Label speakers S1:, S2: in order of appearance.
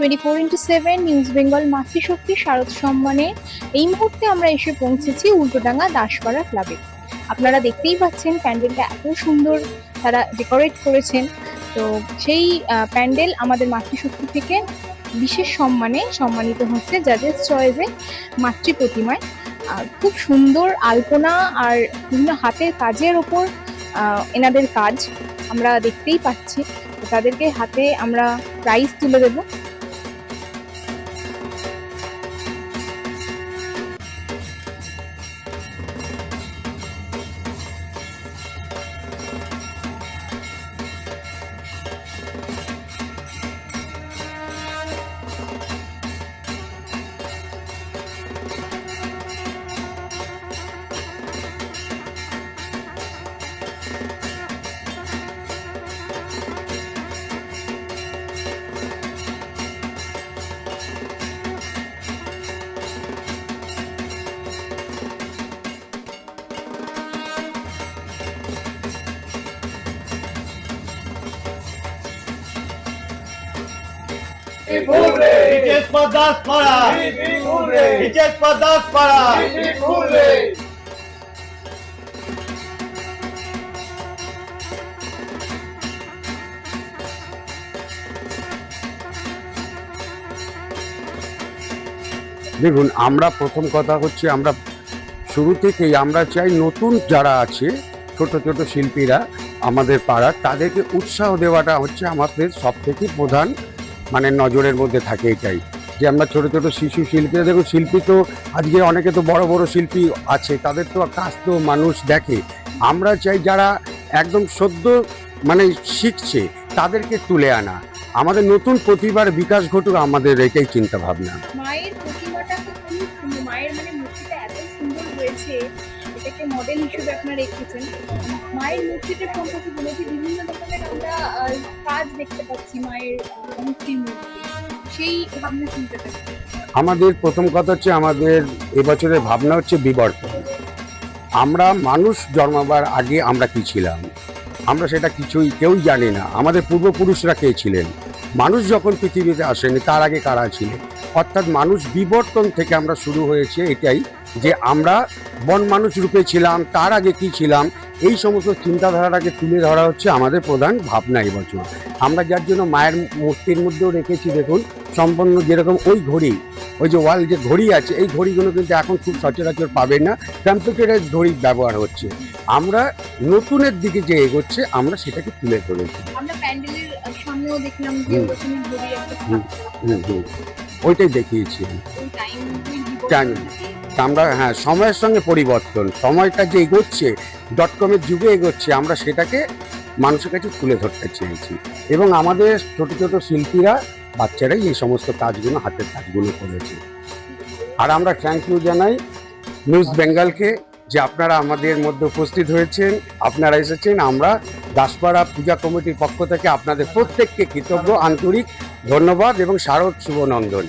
S1: Twenty four into seven news Bengal মাতৃশক্তি শারদ সম্মানে এই মুহূর্তে আমরা এসে পৌঁছেছি উল্টোডাঙ্গা দাসপাড়া ক্লাবে। আপনারা দেখতেই পাচ্ছেন প্যান্ডেলটা এত সুন্দর তারা ডেকোরেট করেছেন। তো সেই প্যান্ডেল আমাদের মাতৃশক্তি থেকে বিশেষ সম্মানে সম্মানিত হচ্ছে জাজেস চয়েসে মাতৃ প্রতিমায়। খুব সুন্দর আলপনা আর বিভিন্ন হাতের কাজের ওপর এনাদের কাজ আমরা দেখতেই পাচ্ছি। তাদেরকে হাতে আমরা প্রাইজ তুলে দেবো।
S2: দেখুন আমরা প্রথম কথা হচ্ছে আমরা শুরু থেকেই আমরা চাই নতুন যারা আছে ছোট ছোট শিল্পীরা আমাদের পাড়ার তাদেরকে উৎসাহ দেওয়াটা হচ্ছে আমাদের সব থেকে প্রধান মানে নজরের মধ্যে থাকে এটাই। যে আমরা ছোট ছোট শিশু শিল্পীরা দেখুন শিল্পী তো আজকে অনেকে তো বড় বড় শিল্পী আছে, তাদের তো কাজ তো মানুষ দেখে। আমরা চাই যারা একদম সদ্য মানে শিখছে, তাদেরকে তুলে আনা। আমাদের নতুন প্রতিভার বিকাশ ঘটুক আমাদের এটাই চিন্তা ভাবনা
S1: মায়ের সুন্দর, মায়ের মানে মূর্তিটা এত সুন্দর হয়েছে। এটাকে মডেল হিসেবে আপনারা রেখেছেন। মায়ের মূর্তিটা সম্পর্কে বলেছি, বিভিন্ন রকমের আমরা কাজ দেখতে পাচ্ছি মায়ের মূর্তির মধ্যে। সেই ভাবনা চিন্তা
S2: আমাদের প্রথম কথা হচ্ছে, আমাদের এবছরের ভাবনা হচ্ছে বিবর্তন। আমরা মানুষ জন্মাবার আগে আমরা কি ছিলাম? আমরা সেটা কিছুই, কেউই জানি না। আমাদের পূর্বপুরুষরা কে ছিলেন? মানুষ যখন পৃথিবীতে আসেনি, তার আগে কারা ছিলেন অর্থাৎ মানুষ বিবর্তন থেকে আমরা শুরু হয়েছে, এটাই যে আমরা বন মানুষ রূপে ছিলাম তার আগে কি ছিলাম এই সমস্ত চিন্তাধারাটাকে তুলে ধরা হচ্ছে আমাদের প্রধান ভাবনা এবছর আমরা যার জন্য মায়ের মূর্তির মধ্যেও রেখেছি দেখুন সম্পন্ন যেরকম ওই ঘড়ি ওই যে ওয়াল যে ঘড়ি আছে এই ঘড়িগুলো কিন্তু এখন খুব সচরাচর পাবেন না কম্পিউটারের ঘড়ি ব্যবহার হচ্ছে। আমরা নতুনের দিকে যে এগোচ্ছে আমরা সেটাকে তুলে ধরেছি। ওইটাই দেখিয়েছি
S1: টাইম
S2: আমরা হ্যাঁ সময়ের সঙ্গে পরিবর্তন, সময়টা যে এগোচ্ছে ডট কমের যুগে এগোচ্ছে, আমরা সেটাকে মানুষের কাছে তুলে ধরতে চেয়েছি। এবং আমাদের ছোট ছোট শিল্পীরা, বাচ্চারাই এই সমস্ত কাজগুলো, হাতের কাজগুলো করেছে। আর আমরা থ্যাংক ইউ জানাই নিউজ বেঙ্গলকে যে আপনারা আমাদের মধ্যে উপস্থিত হয়েছেন, আপনারা এসেছেন, আমরা দাসপাড়া পূজা কমিটির পক্ষ থেকে আপনাদের প্রত্যেককে কৃতজ্ঞ, আন্তরিক ধন্যবাদ এবং শারদ শুভনন্দন।